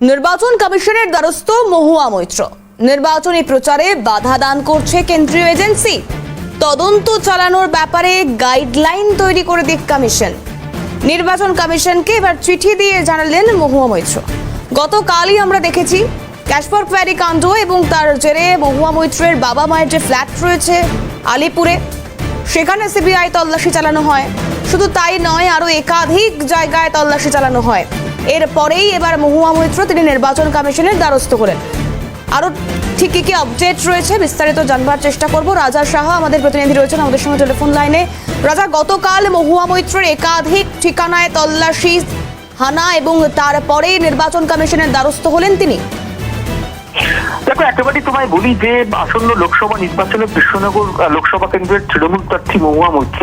নির্বাচন কমিশনের দ্বারস্থ মহুয়া মৈত্র। নির্বাচনী প্রচারে বাধা দান করছে কেন্দ্রীয় এজেন্সি। তদন্ত চালানোর ব্যাপারে গাইডলাইন তৈরি করে দিক কমিশন। নির্বাচন কমিশনকে এবার চিঠি দিয়ে জানালেন মহুয়া মৈত্র। গতকালই আমরা দেখেছি, ক্যাশপর কোয়ারি কাণ্ড এবং তার জেরে মহুয়া মৈত্রের বাবা মায়ের যে ফ্ল্যাট রয়েছে আলিপুরে, সেখানে সিবিআই তল্লাশি চালানো হয়। শুধু তাই নয় আরও একাধিক জায়গায় তল্লাশি চালানো হয়। এরপরেই এবার মহুয়া মৈত্র তিনি নির্বাচন কমিশনের দ্বারস্থ হলেন। আরও ঠিক কি কি আপডেট রয়েছে বিস্তারিত জানবার চেষ্টা করব। রাজা সাহা আমাদের প্রতিনিধি রয়েছেন আমাদের সঙ্গে টেলিফোন লাইনে রাজা, গতকাল মহুয়া মৈত্রের একাধিক ঠিকানায় তল্লাশি, হানা এবং তারপরেই নির্বাচন কমিশনের দ্বারস্থ হলেন তিনি। দেখো, একেবারেই তোমায় বলি যে আসন্ন লোকসভা নির্বাচনে কৃষ্ণনগর লোকসভা কেন্দ্রের তৃণমূল প্রার্থী মহুয়া মৈত্র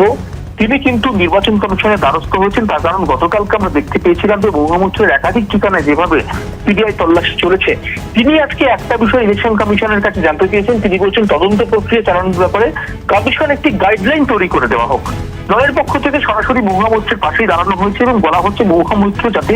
তিনি কিন্তু নির্বাচন কমিশনের দ্বারস্থ হয়েছেন। তার কারণ গতকালকে আমরা দেখতে পেয়েছিলাম যে মহুয়া একাধিক ঠিকানায় যেভাবে সিবিআই তল্লাশি চলেছে, তিনি আজকে একটা বিষয় ইলেকশন কমিশনের কাছে জানতে চেয়েছেন। তিনি বলছেন, তদন্ত প্রক্রিয়া চালানোর ব্যাপারে কমিশন একটি গাইডলাইন তৈরি করে দেওয়া হোক। দলের পক্ষ থেকে সরাসরি মহুয়া মৈত্রের পাশেই দাঁড়ানো হয়েছে এবং বলা হচ্ছে মহুয়া মৈত্র যাতে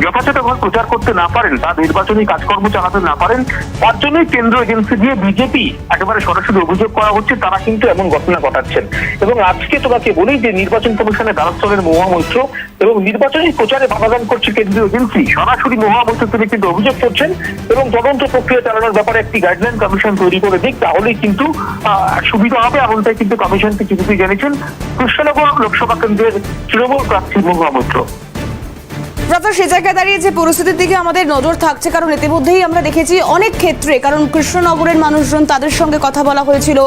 যথাযথভাবে প্রচার করতে না পারেন বা নির্বাচনী কাজকর্ম চালাতে না পারেন, তার জন্যই কেন্দ্র এজেন্সি দিয়ে বিজেপি একেবারে সরাসরি অভিযোগ করা হচ্ছে, তারা কিন্তু এমন ঘটনা ঘটাচ্ছেন। এবং আজকে তোমাকে বলি যে নির্বাচন কমিশনের দ্বারস্থলের মহুয়া মৈত্র এবং নির্বাচনী প্রচারে বাধাদান করছে কেন্দ্রীয় এজেন্সি। সরাসরি মহুয়া মৈত্র তিনি কিন্তু অভিযোগ করছেন এবং তদন্ত প্রক্রিয়া চালানোর ব্যাপারে একটি গাইডলাইন কমিশন তৈরি করে দিক, তাহলেই কিন্তু সুবিধা হবে, এমনটাই কিন্তু কমিশনকে চিঠিতে জানিয়েছেন। কৃষ্ণনগর লোকসভা কেন্দ্রের তৃণমূল প্রার্থী মহুয়া মৈত্র। রাজা সে জায়গায় দাঁড়িয়ে যে পরিস্থিতির দিকে আমাদের নজর থাকছে, কারণ ইতিমধ্যেই আমরা দেখেছি অনেক ক্ষেত্রে, কারণ কৃষ্ণনগরের মানুষজন তাদের সঙ্গে কথা বলা হয়েছিল।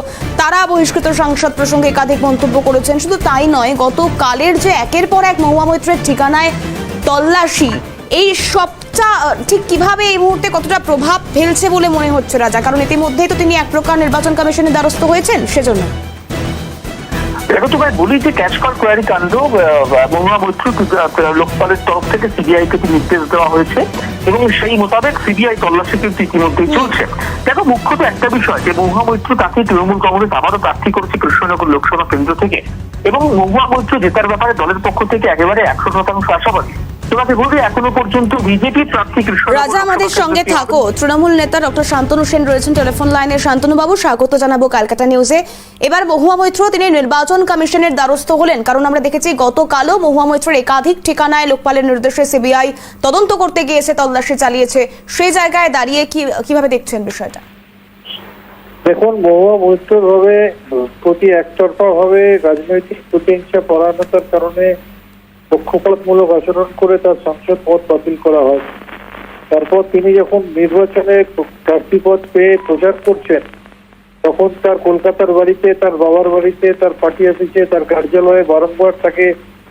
তারা বহিষ্কৃত সাংসদ প্রসঙ্গে একাধিক মন্তব্য করেছেন। শুধু তাই নয়, গতকালের যে একের পর এক মহুয়া মৈত্রের ঠিকানায় তল্লাশি, এই সবটা ঠিক কীভাবে এই মুহূর্তে কতটা প্রভাব ফেলছে বলে মনে হচ্ছে রাজা? কারণ ইতিমধ্যেই তো তিনি এক প্রকার নির্বাচন কমিশনের দ্বারস্থ হয়েছেন, সেজন্য। দেখো তোমায় বলি যে ক্যাশ কর কোয়ারি কাণ্ড মহুয়া মৈত্র লোকপালের তরফ থেকে সিবিআই কে নির্দেশ দেওয়া হয়েছে এবং সেই মোতাবেক সিবিআই তল্লাশি কিন্তু ইতিমধ্যেই চলছে। দেখো, মুখ্যত একটা বিষয়, যে মহুয়া মৈত্র তাকে তৃণমূল কংগ্রেস আবারও প্রার্থী করেছে কৃষ্ণনগর লোকসভা কেন্দ্র থেকে এবং মহুয়া মৈত্র জেতার ব্যাপারে দলের পক্ষ থেকে একেবারে একশো শতাংশ আশাবাদী। তোমাকে বলি এখনও পর্যন্ত বিজেপি প্রার্থী রাজা আমাদের সঙ্গে থাকো। তৃণমূল নেতা ডক্টর শান্তনু সেন রয়েছেন টেলিফোন লাইনে। শান্তনু বাবু স্বাগত জানাব ক্যালকাটা নিউজে। এবার মহুয়া মৈত্র তিনি নির্বাচন কমিশনের দ্বারস্থ হলেন কারণ আমরা দেখেছি গতকালও মহুয়া মৈত্রের একাধিক ঠিকানায় লোকপালের নির্দেশে সিবিআই তদন্ত করতে গিয়েছে তল্লাশি চালিয়েছে। সেই জায়গায় দাঁড়িয়ে কি কীভাবে দেখছেন বিষয়টা? দেখুন মহুয়া মৈত্র ভাবে প্রতি একতরফা ভাবে রাজনৈতিক প্রতিহিংসা পরায়ণতার কারণে পক্ষপাতমূলক আচরণ করে তার সংসদ পদ বাতিল করা হয়। তারপর তিনি যখন নির্বাচনে প্রার্থী পদ পেয়ে প্রচার করছেন, তখন তার কলকাতার বাড়িতে, তার বাবার বাড়িতে, তার পার্টি অফিসে, তার কার্যালয়ে বারংবার তাকে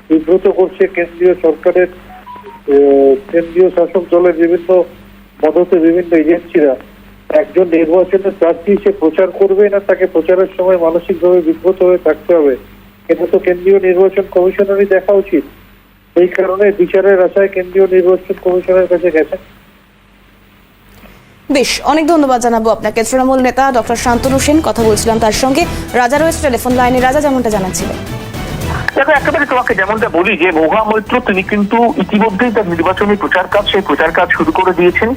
বিব্রত করছে কেন্দ্রীয় সরকারের কেন্দ্রীয় শাসক দলের বিভিন্ন মদতে বিভিন্ন এজেন্সিরা। একজন নির্বাচনের প্রার্থী সে প্রচার করবে না, তাকে প্রচারের সময় মানসিকভাবে বিব্রত হয়ে থাকতে হবে। এটা তো কেন্দ্রীয় নির্বাচন কমিশনারই দেখা উচিত। এই কারণে বিচারের আশায় কেন্দ্রীয় নির্বাচন কমিশনের কাছে গেছেন বেশ অনেক ধন্যবাদ জানাব আপনাকে। তৃণমূল নেতা ডক্টর শান্তনু সেন কথা বলছিলাম তার সঙ্গে। রাজা রয়েছে টেলিফোন লাইনে। রাজা যেমনটা জানাচ্ছিলেন। দেখো একেবারে তোমাকে যেমনটা বলি যে মহুয়া মৈত্র তিনি কিন্তু ইতিমধ্যেই তার নির্বাচনী প্রচার কাজ সেই প্রচার কাজ শুরু করে দিয়েছেন।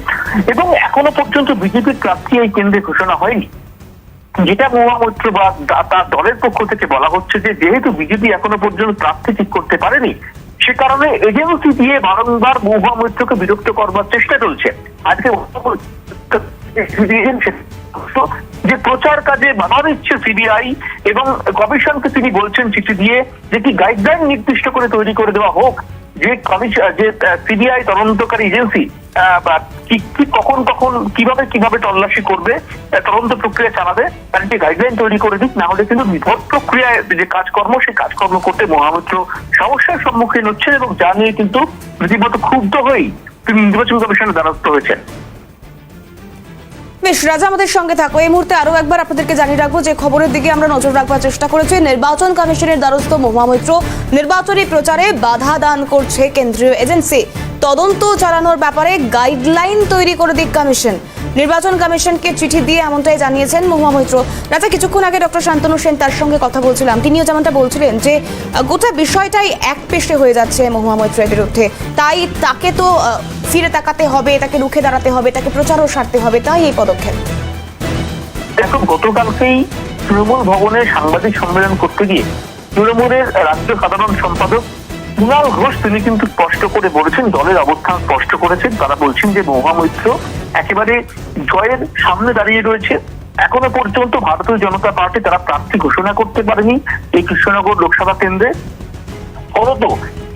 এবং এখনও পর্যন্ত বিজেপির প্রার্থী এই কেন্দ্রে ঘোষণা হয়নি। যেটা মহুয়া মৈত্র বা তার দলের পক্ষ থেকে বলা হচ্ছে যে যেহেতু বিজেপি এখনও পর্যন্ত প্রার্থী ঠিক করতে পারেনি সে কারণে এজেন্সি দিয়ে বারংবার মহুয়া মৈত্রকে বিরক্ত করবার চেষ্টা চলছে। আজকে যে প্রচার কাজে বাধা দিচ্ছে সিবিআই এবং কমিশনকে তিনি বলছেন চিঠি দিয়ে যে কি গাইডলাইন নির্দিষ্ট করে তৈরি করে দেওয়া হোক যে কমিশন যে সিবিআই তদন্তকারী এজেন্সি কি কখন কখন, কীভাবে কীভাবে তল্লাশি করবে তদন্ত প্রক্রিয়া চালাবে, তার একটি গাইডলাইন তৈরি করে দিক, না হলে কিন্তু বিপদ প্রক্রিয়ায় যে কাজকর্ম সেই কাজকর্ম করতে মহামিত্র সমস্যার সম্মুখীন হচ্ছে এবং যা নিয়ে কিন্তু রীতিমতো ক্ষুব্ধ হয়েই তিনি নির্বাচন কমিশনের দ্বারস্থ হয়েছেন। বেশ, রাজা আমাদের সঙ্গে থাকো। এই মুহূর্তে আরও একবার আপনাদেরকে জানিয়ে রাখব যে খবরের দিকে আমরা নজর রাখবার চেষ্টা করেছি। নির্বাচন কমিশনের দ্বারস্থ মহুয়া মৈত্র নির্বাচনী প্রচারে বাধা দান করছে কেন্দ্রীয় এজেন্সি। তদন্ত চালানোর ব্যাপারে গাইডলাইন তৈরি করে দিক কমিশন। নির্বাচন কমিশনকে চিঠি দিয়ে এমনটাই জানিয়েছেন মহুয়া মৈত্র। রাজা কিছুক্ষণ আগে ডক্টর শান্তনু সেন তার সঙ্গে কথা বলছিলাম। তিনিও যেমনটা বলছিলেন যে গোটা বিষয়টাই এক পেশে হয়ে যাচ্ছে মহুয়া মৈত্রের বিরুদ্ধে। তাই তাকে তো ফিরে তাকাতে হবে, তাকে রুখে দাঁড়াতে হবে, তাকে প্রচারও সারতে হবে, তাই এই পদক্ষেপ। দেখো গতকালকেই তৃণমূল ভবনে সাংবাদিক সম্মেলন করতে গিয়ে তৃণমূলের রাজ্য সাধারণ সম্পাদক কুণাল ঘোষ, তিনি কিন্তু স্পষ্ট করে বলেছেন, দলের অবস্থান স্পষ্ট করেছেন। তারা বলছেন যে মহা মৈত্র একেবারে জয়ের সামনে দাঁড়িয়ে রয়েছে। এখনও পর্যন্ত ভারতীয় জনতা পার্টি তারা প্রার্থী ঘোষণা করতে পারেনি এই কৃষ্ণনগর লোকসভা কেন্দ্রে। ফলত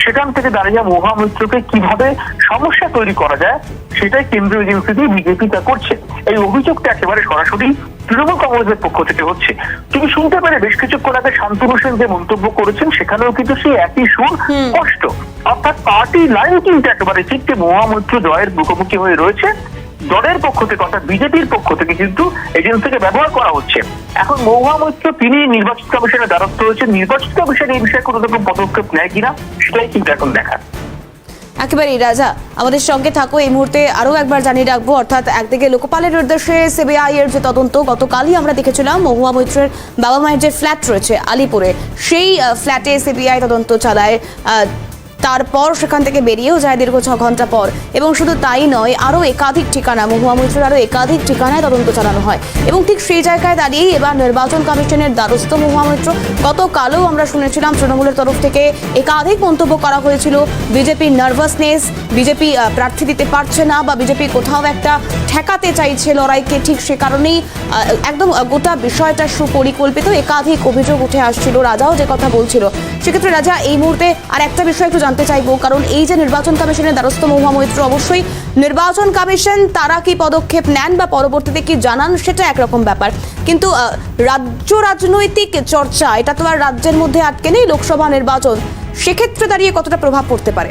সেখান থেকে দাঁড়িয়ে মহা মৈত্রকে কীভাবে সমস্যা তৈরি করা যায় সেটাই কেন্দ্রীয় এজেন্সিতে বিজেপি তা করছে। এই অভিযোগটা একেবারে সরাসরি তৃণমূল কংগ্রেসের পক্ষ থেকে হচ্ছে। তুমি শুনতে পেরে বেশ কিছুক্ষণ আগে শান্তনু সেন যে মন্তব্য করেছেন সেখানেও কিন্তু সেই একই সুর স্পষ্ট। অর্থাৎ পার্টি লাইন কিন্তু একেবারে ঠিক যে মহা মৈত্র জয়ের মুখোমুখি হয়ে রয়েছে। দলের পক্ষ থেকে অর্থাৎ বিজেপির পক্ষ থেকে কিন্তু এজেন্সিকে ব্যবহার করা হচ্ছে। এখন মহুয়া মৈত্র, তিনি নির্বাচন কমিশনের দ্বারস্থ হয়েছে নির্বাচন কমিশন এই বিষয়ে কোনো রকম পদক্ষেপ নেয় কিনা, সেটাই কিন্তু এখন দেখার। একেবারেই, রাজা, আমাদের সঙ্গে থাকো। এই মুহূর্তে আরও একবার জানিয়ে রাখব, অর্থাৎ একদিকে লোকপালের নির্দেশে সিবিআই এর যে তদন্ত, গতকালই আমরা দেখেছিলাম মহুয়া মৈত্রের বাবা মায়ের যে ফ্ল্যাট রয়েছে আলিপুরে, সেই ফ্ল্যাটে সিবিআই তদন্ত চালায় তারপর সেখান থেকে বেরিয়েও যায় দীর্ঘ ছ ঘণ্টা পর। এবং শুধু তাই নয়, আরও একাধিক ঠিকানা, মহুয়া মৈত্রের আরও একাধিক ঠিকানায় তদন্ত চালানো হয়। এবং ঠিক সেই জায়গায় দাঁড়িয়েই এবার নির্বাচন কমিশনের দ্বারস্থ মহুয়া মৈত্র। গতকালও আমরা শুনেছিলাম তৃণমূলের তরফ থেকে একাধিক মন্তব্য করা হয়েছিল। বিজেপির নার্ভাসনেস, বিজেপি প্রার্থী দিতে পারছে না বা বিজেপি কোথাও একটা ঠেকাতে চাইছে লড়াইকে, ঠিক সে কারণেই একদম গোটা বিষয়টা সুপরিকল্পিত। একাধিক অভিযোগ উঠে আসছিল, রাজাও যে কথা বলছিল। সেক্ষেত্রে রাজা, এই মুহূর্তে আর একটা বিষয় একটু জানতে চাইব, কারণ এই যে নির্বাচন কমিশনের দ্বারস্থ মহুয়া মৈত্র অবশ্যই নির্বাচন কমিশন তারা কি পদক্ষেপ নেন বা পরবর্তীতে কি জানান, সেটা একরকম ব্যাপার। কিন্তু রাজ্য রাজনৈতিক চর্চা, এটা তো আর রাজ্যের মধ্যে আটকে নেই, লোকসভা নির্বাচন, সেক্ষেত্রে দাঁড়িয়ে কতটা প্রভাব পড়তে পারে?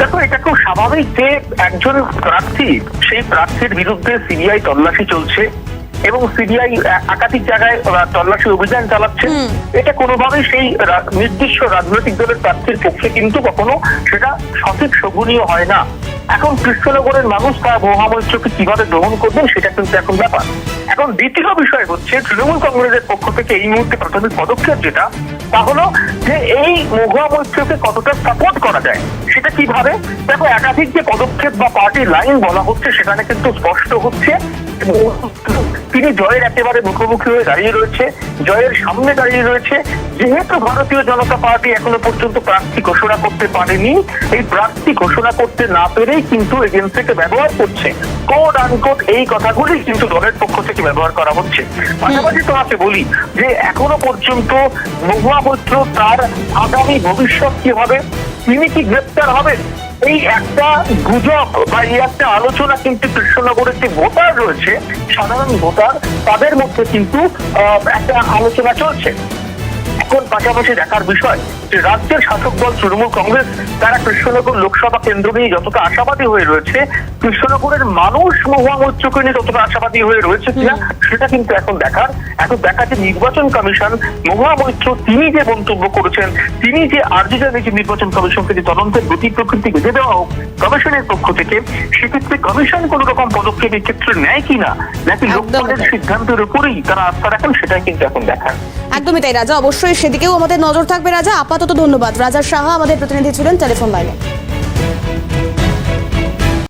দেখো, এটা খুব স্বাভাবিক যে একজন প্রার্থী, সেই প্রার্থীর বিরুদ্ধে সিবিআই তল্লাশি চলছে। এবং সিবিআই একাধিক জায়গায় তল্লাশি অভিযান চালাচ্ছে। এটা কোনোভাবেই সেই নির্দিষ্ট রাজনৈতিক দলের প্রার্থীর পক্ষে কিন্তু কখনো সেটা সঠিক শোভনীয় হয় না। এখন কৃষ্ণনগরের মানুষ তার মহামৈত্রকে কীভাবে গ্রহণ করবেন, সেটা কিন্তু এখন ব্যাপার। এখন দ্বিতীয় বিষয় হচ্ছে, তৃণমূল কংগ্রেসের পক্ষ থেকে এই মুহূর্তে প্রাথমিক পদক্ষেপ যেটা, তা হলো যে এই মহুয়া মৈত্রকে কতটা সাপোর্ট করা যায়, সেটা কীভাবে? দেখো, একাধিক যে পদক্ষেপ বা পার্টির লাইন বলা হচ্ছে, সেখানে কিন্তু স্পষ্ট হচ্ছে তিনি জয়ের একেবারে মুখোমুখি হয়ে দাঁড়িয়ে রয়েছে, জয়ের সামনে দাঁড়িয়ে রয়েছে। যেহেতু ভারতীয় জনতা পার্টি এখনও পর্যন্ত প্রার্থী ঘোষণা করতে পারেনি, এই প্রার্থী ঘোষণা করতে না পেরেই কিন্তু এজেন্সিকে ব্যবহার করছে। কোড আনকোড এই কথাগুলি কিন্তু দলের পক্ষ থেকে ব্যবহার করা হচ্ছে। পাশাপাশি তোমাকে বলি যে, এখনও পর্যন্ত মহুয়া মৈত্র তার আগামী ভবিষ্যৎ কি হবে? তিনি কি গ্রেপ্তার হবেন? এই একটা গুজব বা এই একটা আলোচনা কিন্তু কৃষ্ণনগরের যে ভোটার রয়েছে, সাধারণ ভোটার, তাদের মধ্যে কিন্তু একটা আলোচনা চলছে। এখন পাশাপাশি দেখার বিষয় যে রাজ্যের শাসক দল তৃণমূল কংগ্রেস তারা কৃষ্ণনগর লোকসভা কেন্দ্র নিয়ে যতটা আশাবাদী হয়ে রয়েছে কৃষ্ণনগরের মানুষ মহুয়া মৈত্রকে নিয়ে যতটা আশাবাদী হয়ে রয়েছে কিনা সেটা কিন্তু এখন দেখার এখন দেখা যে নির্বাচন কমিশন মহুয়া মৈত্র তিনি যে মন্তব্য করেছেন তিনি যে আর্জি জানিয়েছেন নির্বাচন কমিশনকে যে তদন্তের গতি প্রকৃতি বেঁধে দেওয়া হোক কমিশনের পক্ষ থেকে সেক্ষেত্রে কমিশন কোন রকম পদক্ষেপ এক্ষেত্রে নেয় কিনা নাকি লোকপালের সিদ্ধান্তের উপরেই তারা আস্থা রাখেন সেটাই কিন্তু এখন দেখার। একদমই তাই, রাজা, অবশ্যই সেদিকেও আমাদের নজর থাকবে, রাজা। আপাতত ধন্যবাদ। রাজা সাহা আমাদের প্রতিনিধি ছিলেন টেলিফোন লাইনে।